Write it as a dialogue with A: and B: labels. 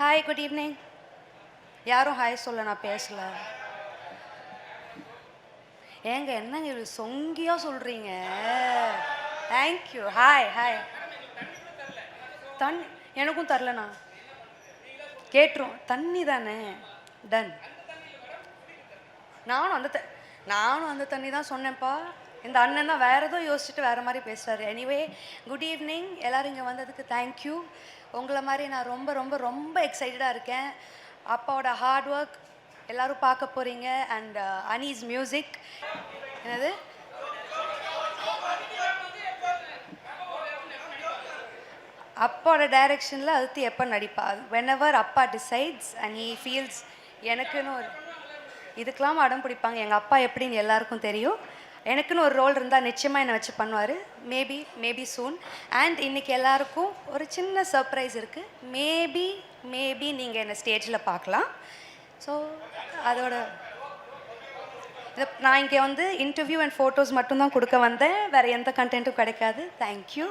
A: Hi good evening யாரும் hi சொல்ல நான் பேசல. ஏங்க என்னங்க இது சொங்கியா சொல்றீங்க? தேங்க்யூ ஹாய் ஹாய் தண்ணி எனக்கும் தரலண்ணா. கேட்டுரும். தண்ணி தானே? டன் நானும் அந்த த நானும் அந்த தண்ணி தான் சொன்னேன்ப்பா. இந்த அண்ணன் தான் வேறு எதுவும் யோசிச்சுட்டு வேறு மாதிரி பேசுகிறாரு எனிவே குட் ஈவினிங் எல்லோரும் இங்கே வந்ததுக்கு தேங்க்யூ உங்களை மாதிரி நான் ரொம்ப ரொம்ப ரொம்ப எக்ஸைட்டடாக இருக்கேன். அப்பாவோட ஹார்ட் ஒர்க் எல்லோரும் பார்க்க போகிறீங்க அண்ட் அனீஸ் uh, மியூசிக் என்னது? அப்பாவோட டைரெக்ஷனில் அடுத்து எப்போ நடிப்பா? வென் எவர் அப்பா டிசைட்ஸ் அண்ட் ஹீ ஃபீல்ஸ் எனக்குன்னு ஒரு இதுக்கெல்லாம் அடம் பிடிப்பாங்க. எங்கள் அப்பா எப்படின்னு எல்லாருக்கும் தெரியும். எனக்குன்னு ஒரு ரோல் இருந்தால் நிச்சயமாக என்னை வச்சு பண்ணுவார். மேபி மேபி சூன் அண்ட் இன்றைக்கி எல்லாருக்கும் ஒரு சின்ன சர்ப்ரைஸ் இருக்குது மேபி மேபி நீங்கள் என்னை ஸ்டேஜில் பார்க்கலாம். ஸோ அதோட நான் இங்கே வந்து இன்டர்வியூ அண்ட் ஃபோட்டோஸ் மட்டும்தான் கொடுக்க வந்தேன். வேறு எந்த கண்டென்ட்டும் கிடைக்காது. தேங்க்யூ